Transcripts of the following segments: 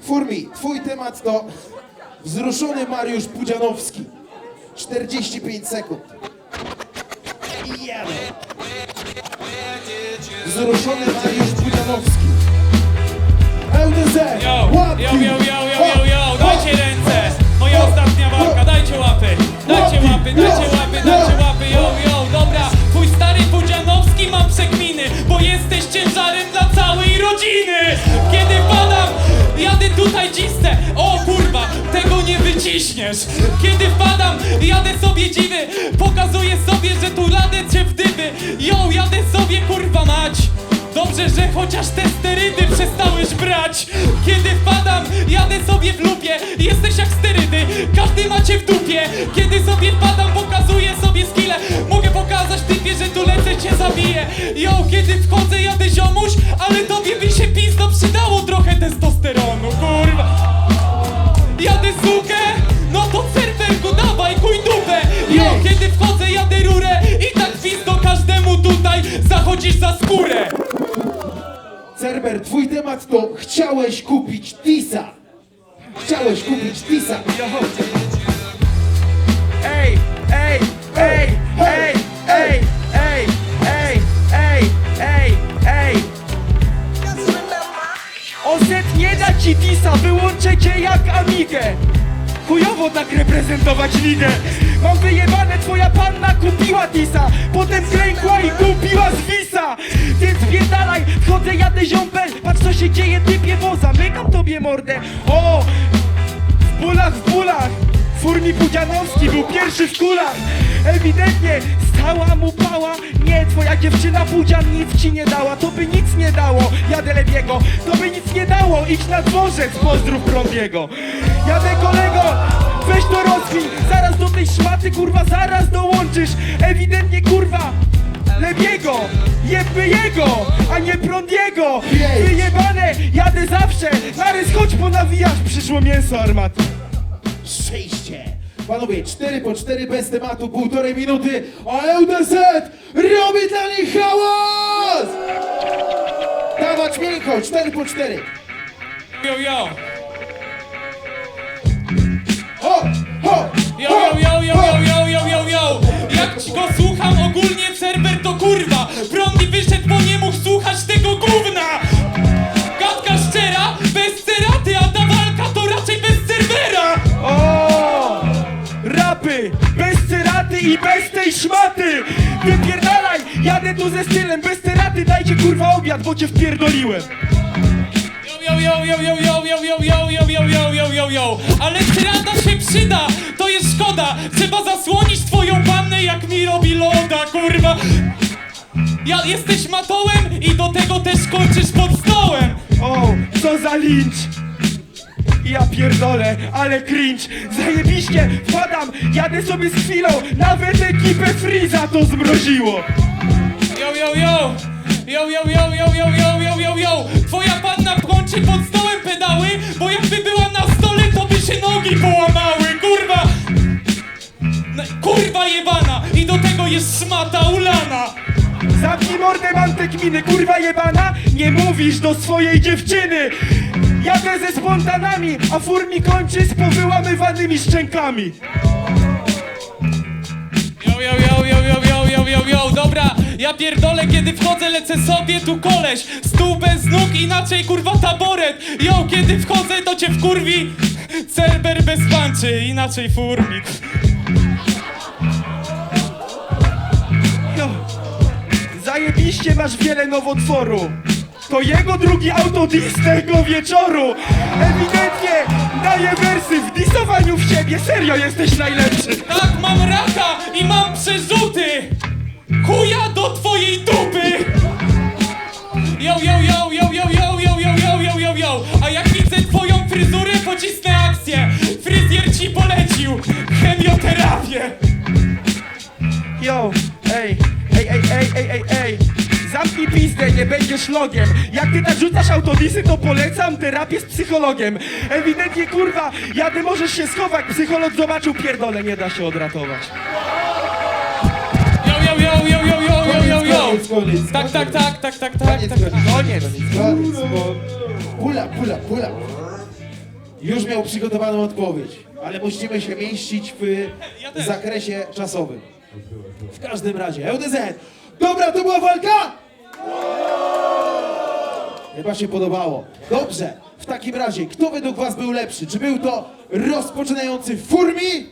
Furmi, twój temat to wzruszony Mariusz Pudzianowski. 45 sekund. I jadę. Wzruszony Mariusz Pudzianowski. LDZ! Yo, yo, yo, yo, tutaj o kurwa, tego nie wyciśniesz! Kiedy wpadam, jadę sobie dziwy, pokazuję sobie, że tu ladę cię w dyby, yo, jadę sobie kurwa mać! Dobrze, że chociaż te sterydy przestałeś brać. Kiedy wpadam, jadę sobie w lupie. Jesteś jak sterydy, każdy macie w dupie. Kiedy sobie wpadam, pokazuję sobie skille. Mogę pokazać typie, że tu lecę, cię zabiję. Yo, kiedy wchodzę, jadę ziomuś Ale tobie twój temat to chciałeś kupić Tisa. Chciałeś kupić Tisa. Ej, ej, ej, ej, ej, ej, ej, ej, ej, ej. Oset nie da ci disa, wyłączę cię jak amigę. Chujowo tak reprezentować ligę. Mam wyjebane, twoja panna kupiła disa, potem klękła i kupiła z wisa. Więc pierdalaj, wchodzę, jadę ziompel, się dzieje, typie, bo zamykam tobie mordę. O, w bólach, w bólach. Furmi Pudzianowski był pierwszy w kulach. Ewidentnie stała mu pała. Nie, twoja dziewczyna Pudzian nic ci nie dała. To by nic nie dało, jadę lewiego To by nic nie dało, idź na dworzec Pozdrów prądiego. Jadę kolego, weź to rozwij Zaraz do tej szmaty kurwa, zaraz dołączysz. Ewidentnie kurwa Lebiego, jebby jego, a nie Prondiego Wyjebane, jadę zawsze, Narys chodź bo nawijasz, przyszło mięso armaty Przyjście! Panowie, 4 po 4 bez tematu, półtorej minuty, ale UDZ robi dla nich hałas! Dawać miękko, 4 po 4. Yo, yo! Ho, ho, Yo, ho, yo, yo, yo, yo, yo, yo, yo! Jak go słucham ogólnie, Cerber to kurwa! Prąd mi wyszedł, bo nie mógł słuchać tego gówna! Gadka szczera, bez ceraty, a ta walka to raczej bez Cervera! O! Rapy, bez ceraty i bez tej szmaty Wypierdalaj, jadę tu ze stylem Bez ceraty dajcie kurwa obiad, bo cię wpierdoliłem Yo, yo, yo, yo, yo, yo, yo, yo, yo, yo, yo, yo, yo, yo! Ale cerata się przyda, to jest szkoda! Trzeba zasłonić twoją pannę, jak mi robi loda, kurwa! Ja, jesteś matołem i do tego też kończysz pod stołem! O, co za lincz ja pierdolę, ale cringe Zajebiście, wpadam, jadę sobie z chwilą Nawet ekipę Freeza to zmroziło Yo, yo, yo! Yo, yo, yo, yo, yo, yo, yo, yo, yo! Twoja panna kończy pod stołem pedały, bo jakby była na stole, to by się nogi połamały, kurwa! No, kurwa jebana! I do tego jest szmata ulana! Zamknij mordę, mam te kminy, kurwa jebana Nie mówisz do swojej dziewczyny Jadę ze spontanami, a fur mi kończy z powyłamywanymi szczękami Yo, yo, yo, yo, yo, yo, yo, yo, yo, dobra, ja pierdolę, kiedy wchodzę, lecę sobie tu koleś. Stół bez nóg, inaczej kurwa taboret. Yo, kiedy wchodzę, to cię wkurwi. Cerber bez panczy, inaczej furmik Jo, Zajebiście masz wiele nowotworu. To jego drugi autodis tego wieczoru. Ewidentnie daje wersy w disowaniu w siebie. Serio jesteś najlepszy. Tak, mam raka i mam przerzuty Chuja do twojej dupy Yo, yo, yo, yo, yo, yo, yo, yo, yo, yo, yo, yo A jak widzę twoją fryzurę, pocisnę akcję Fryzjer ci polecił chemioterapię Yo, ej, ej, ej, ej, ej, ej, ej Zamknij pizdę, nie będziesz logiem Jak ty narzucasz autodisy, to polecam terapię z psychologiem Ewidentnie, kurwa, jadę możesz się schować Psycholog zobaczył, pierdolę, nie da się odratować Koniec, koniec, Tak, tak, tak, tak, tak, tak, Koniec, tak, koniec, tak Koniec. koniec, koniec, bo... Pula, pula, pula. już miał przygotowaną odpowiedź, ale musimy się mieścić w Ja też. zakresie czasowym. W każdym razie, LDZ. Dobra, to była walka? Chyba się podobało. Dobrze, w takim razie, kto według was był lepszy? Czy był to rozpoczynający Furmi?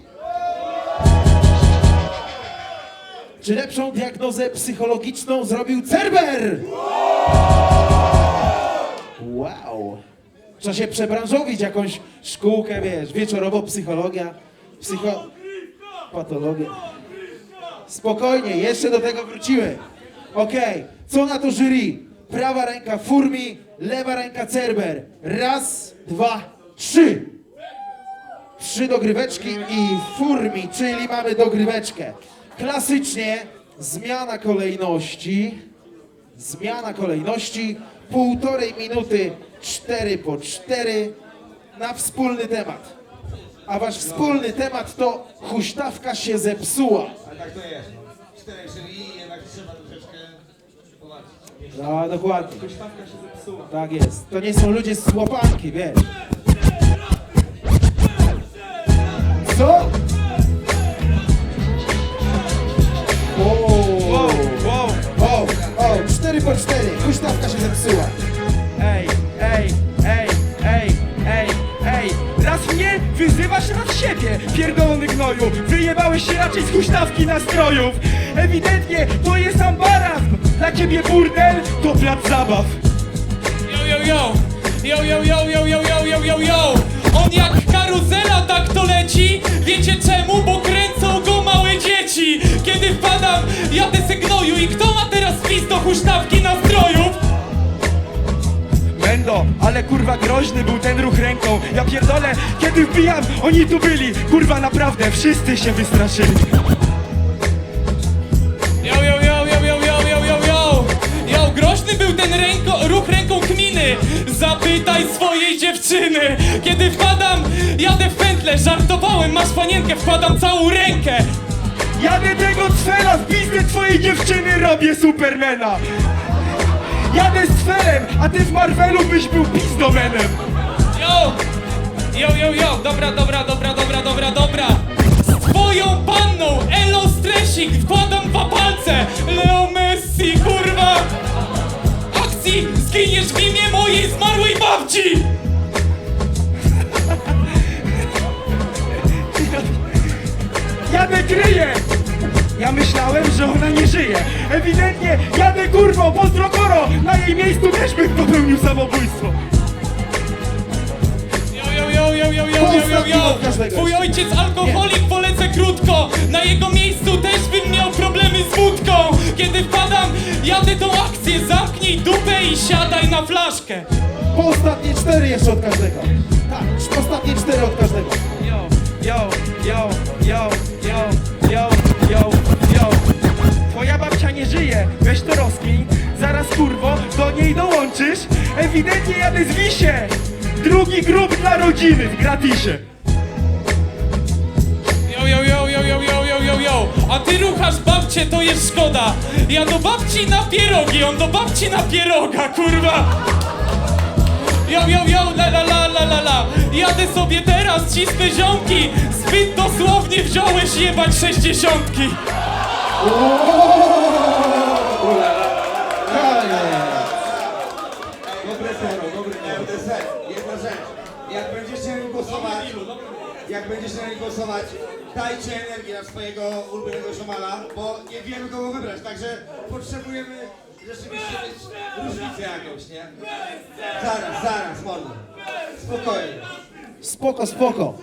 Czy lepszą diagnozę psychologiczną zrobił Cerber? Wow. Trzeba się przebranżowić jakąś szkółkę, wiesz, wieczorowo psychologia, psycho... patologia. Spokojnie, jeszcze do tego wrócimy. Okej, co na to jury? Prawa ręka Furmi, lewa ręka Cerber. Raz, dwa, trzy. Trzy dogryweczki i Furmi, czyli mamy dogryweczkę. Klasycznie zmiana kolejności. Zmiana kolejności. Półtorej minuty, cztery po cztery na wspólny temat. A wasz wspólny temat to huśtawka się zepsuła. Ale tak to jest. Cztery, czyli jednak trzeba troszeczkę powalczyć. No, dokładnie. Tak jest. To nie są ludzie z łapanki, wiesz. Co? 4x4, huśtawka się zepsuła. Ej, ej, ej, ej, ej, ej. Raz mnie wyzywasz, raz siebie, pierdolony gnoju. Wyjebałeś się raczej z huśtawki nastrojów. Ewidentnie to jest ambarazm. Dla ciebie burdel to plac zabaw. Yo, yo, yo, yo, yo, yo, yo, yo, yo, yo, yo, yo On jak karuzela tak to leci Wiecie czemu? Bo małe dzieci Kiedy wpadam, jadę se gnoju I kto ma teraz wpis do huśtawki nastrojów? Mendo, ale kurwa groźny był ten ruch ręką. Ja pierdolę, kiedy wbijam, oni tu byli. Kurwa naprawdę, wszyscy się wystraszyli. Yo, yo, yo, yo, yo, yo, yo, yo, yo! Yo, groźny był ten ręko, ruch ręką kminy Zapytaj swojej dziewczyny Kiedy wpadam, jadę w pętlę Żartowałem, masz panienkę, wkładam całą rękę Jadę tego cfela w pizdę twojej dziewczyny, robię Supermana. Jadę z cfelem, a ty w Marvelu byś był pizdomenem. Yo! Yo, yo, yo! Dobra, dobra, dobra, dobra, dobra, dobra! Z twoją panną, Elo Stresik, kryje. Ja myślałem, że ona nie żyje. Ewidentnie jadę kurwo, pozdro koro. Na jej miejscu też bym popełnił samobójstwo. Yo, yo, yo, yo, yo, yo. Twój ojciec alkoholik, Nie. polecę krótko. Na jego miejscu też bym miał problemy z wódką. Kiedy wpadam, jadę tą akcję Zamknij dupę i siadaj na flaszkę. Po ostatnie cztery jeszcze od każdego. Tak, ostatnie cztery od każdego. Yo, yo, yo, yo, yo, yo, yo. Twoja babcia nie żyje, weź to rozkmin. Zaraz kurwo, do niej dołączysz. Ewidentnie jadę z wisie. Drugi grób dla rodziny w gratisie. Yo, yo, yo, yo, yo, yo, yo, yo, yo! A ty ruchasz babcię, to jest szkoda! Ja do babci na pierogi, on do babci na pieroga, kurwa! Yo, yo, yo, la la la la la la! Jadę sobie teraz, cisnę ziomki! Zbyt dosłownie wziąłeś jebać sześćdziesiątki! Dobre zero, dobre. Jedna rzecz. Jak będziecie na nim głosować, jak będziecie na nim głosować, dajcie energię na swojego ulubionego ziomala, bo nie wiemy kogo wybrać, także potrzebujemy rzeczywiście różnicę jakąś, nie? Zaraz, zaraz, mordo. Spokojnie. Spoko, spoko.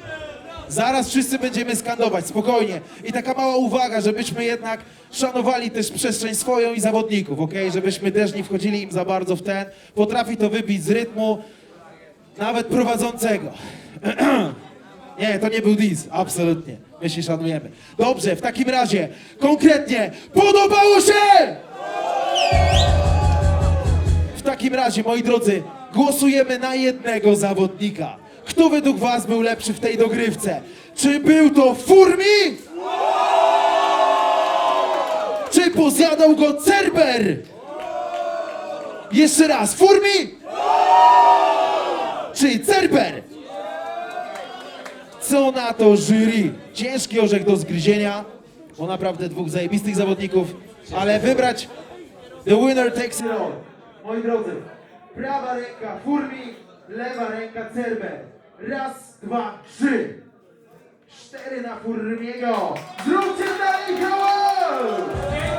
Zaraz wszyscy będziemy skandować, spokojnie. I taka mała uwaga, żebyśmy jednak szanowali też przestrzeń swoją i zawodników, ok? Żebyśmy też nie wchodzili im za bardzo w ten. Potrafi to wybić z rytmu nawet prowadzącego. nie, to nie był dis, absolutnie. My się szanujemy. Dobrze, w takim razie, konkretnie, podobało się! W takim razie, moi drodzy, głosujemy na jednego zawodnika. Kto według was był lepszy w tej dogrywce? Czy był to Furmi? Czy pozjadał go Cerber? Jeszcze raz, Furmi? Czy Cerber? Co na to jury? Ciężki orzech do zgryzienia, bo naprawdę dwóch zajebistych zawodników, ale wybrać the winner takes it all. Moi drodzy, prawa ręka Furmi, lewa ręka Cerber. Raz, dwa, trzy. Cztery na Furmiego. Zróbcie nich hałas!